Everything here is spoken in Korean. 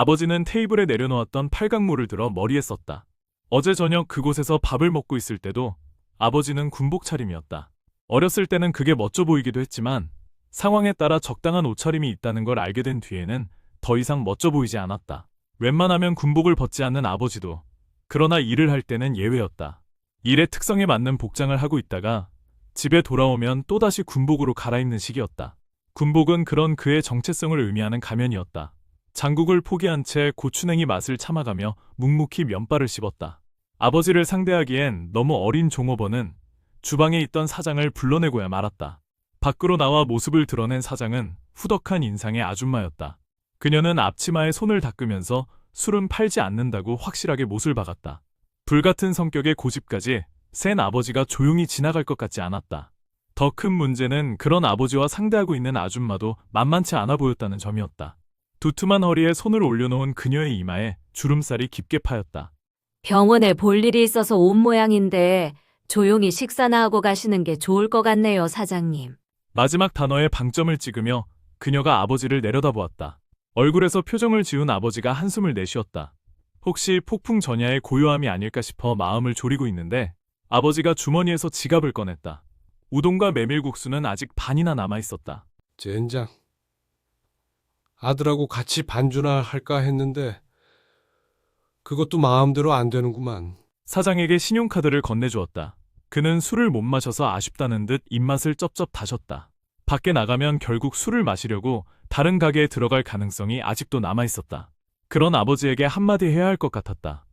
아버지는 테이블에 내려놓았던 팔각모를 들어 머리에 썼다. 어제 저녁 그곳에서 밥을 먹고 있을 때도 아버지는 군복 차림이었다. 어렸을 때는 그게 멋져 보이기도 했지만 상황에 따라 적당한 옷차림이 있다는 걸 알게 된 뒤에는 더 이상 멋져 보이지 않았다. 웬만하면 군복을 벗지 않는 아버지도 그러나 일을 할 때는 예외였다. 일의 특성에 맞는 복장을 하고 있다가 집에 돌아오면 또다시 군복으로 갈아입는 시기였다. 군복은 그런 그의 정체성을 의미하는 가면이었다. 장국을 포기한 채 고추냉이 맛을 참아가며 묵묵히 면발을 씹었다. 아버지를 상대하기엔 너무 어린 종업원은 주방에 있던 사장을 불러내고야 말았다. 밖으로 나와 모습을 드러낸 사장은 후덕한 인상의 아줌마였다. 그녀는 앞치마에 손을 닦으면서 술은 팔지 않는다고 확실하게 못을 박았다. 불같은 성격의 고집까지 센 아버지가 조용히 지나갈 것 같지 않았다. 더 큰 문제는 그런 아버지와 상대하고 있는 아줌마도 만만치 않아 보였다는 점이었다. 두툼한 허리에 손을 올려놓은 그녀의 이마에 주름살이 깊게 파였다. 병원에 볼 일이 있어서 온 모양인데 조용히 식사나 하고 가시는 게 좋을 것 같네요, 사장님. 마지막 단어에 방점을 찍으며 그녀가 아버지를 내려다보았다. 얼굴에서 표정을 지운 아버지가 한숨을 내쉬었다. 혹시 폭풍 전야의 고요함이 아닐까 싶어 마음을 졸이고 있는데 아버지가 주머니에서 지갑을 꺼냈다. 우동과 메밀국수는 아직 반이나 남아 있었다. 젠장. 아들하고 같이 반주나 할까 했는데 그것도 마음대로 안 되는구만. 사장에게 신용카드를 건네주었다. 그는 술을 못 마셔서 아쉽다는 듯 입맛을 쩝쩝 다셨다. 밖에 나가면 결국 술을 마시려고 다른 가게에 들어갈 가능성이 아직도 남아 있었다. 그런 아버지에게 한마디 해야 할 것 같았다.